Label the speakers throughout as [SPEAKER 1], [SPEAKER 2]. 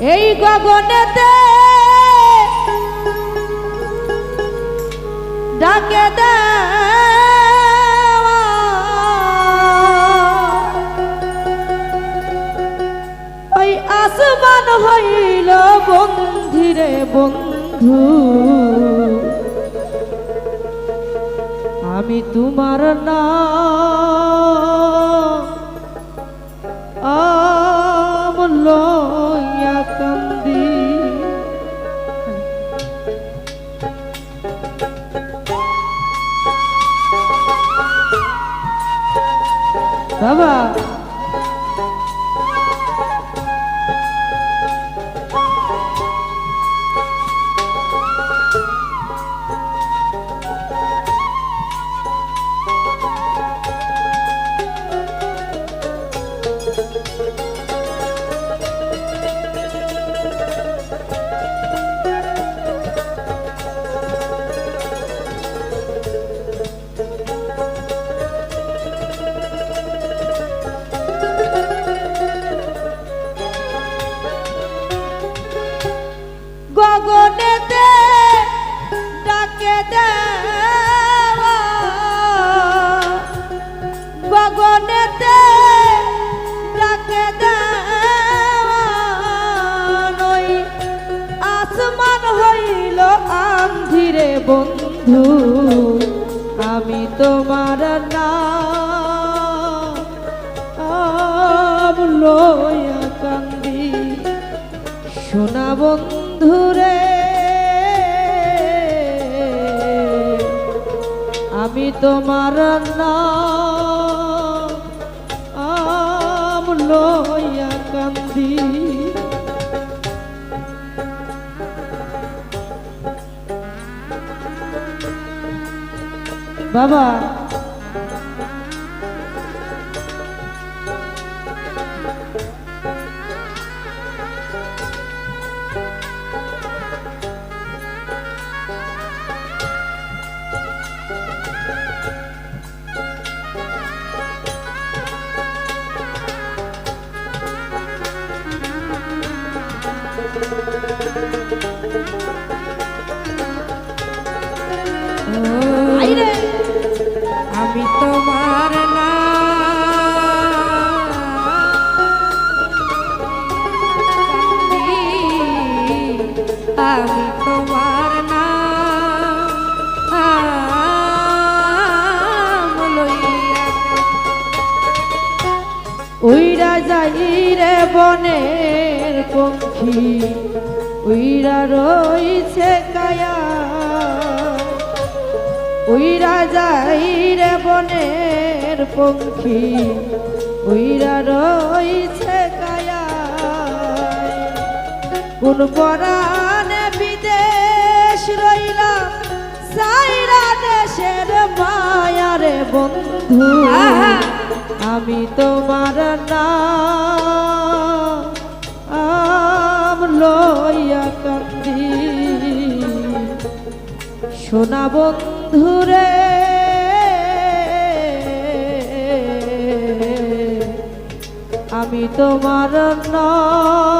[SPEAKER 1] এই গগনেতে ডাকে ওই আসমান হইল বন্ধিরে বন্ধু। আমি তোমার না বাবা গগনেতে বন্ধু আমি তোমার নাম লয়া কান্দি। সোনা বন্ধুরে আমি তোমার নাম বাবা উইরা যাই রে বনের পক্ষী উইরা রইছে কায়া। উইরা যাই রে বনের পক্ষী উইরা রইছে কায়া। কোন বিদেশ রইলা সাইরা দেশের মায়ারে বন্ধু! আমি তোমার নাম লইয়া কান্দি সোনা বন্ধুরে আমি তোমার নাম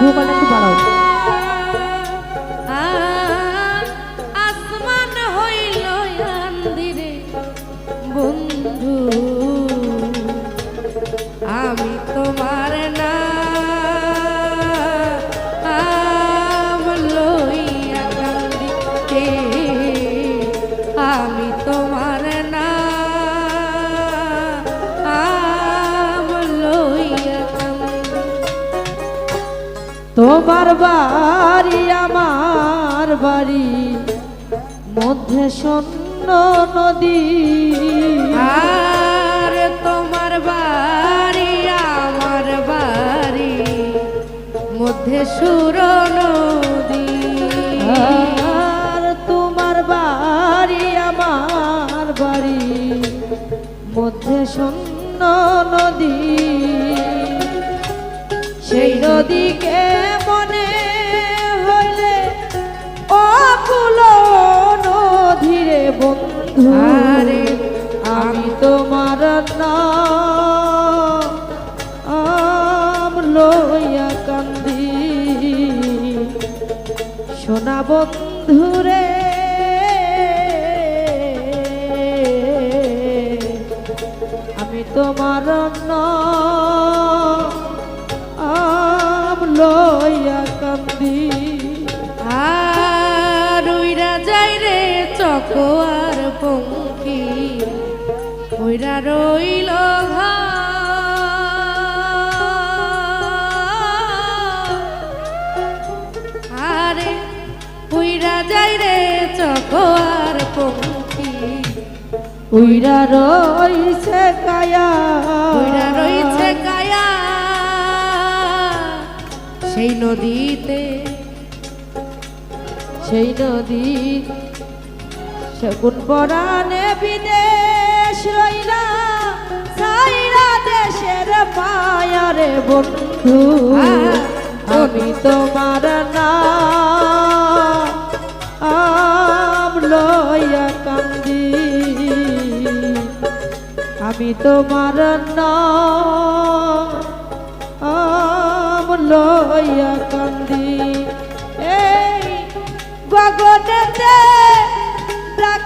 [SPEAKER 1] ভূগোল একটু বাড়াও।
[SPEAKER 2] তোমার
[SPEAKER 1] বাড়ি আমার বাড়ি মধ্যে শূন্য নদী।
[SPEAKER 2] আর তোমার বাড়ি আমার বাড়ি মধ্যে সুর নদী।
[SPEAKER 1] আর তোমার বাড়ি আমার বাড়ি মধ্যে শূন্য নদী। সেই নদীকে
[SPEAKER 2] আরে,
[SPEAKER 1] আমি তোমার নাম লইয়া কান্দি। সোনা বন্ধুরে, আমি তোমার নাম লইয়া কান্দি।
[SPEAKER 2] আর উইরা যাই রে চকোয়ার পঙ্কি উইরা রইল আরে উইরা যাই রে চকোয়ার পঙ্কি
[SPEAKER 1] উইরা রইছে কায়া।
[SPEAKER 2] উইরা রইছে কায়া। সেই নদীতে
[SPEAKER 1] সেই নদী সেগুন পরাণে বিদেশ রইলা সাইরা দেশের মায়ারে বন্ধু। আমি তোমার নাম লইয়া কান্দি। আমি তোমার নাম লইয়া কান্দি। এই গগনেতে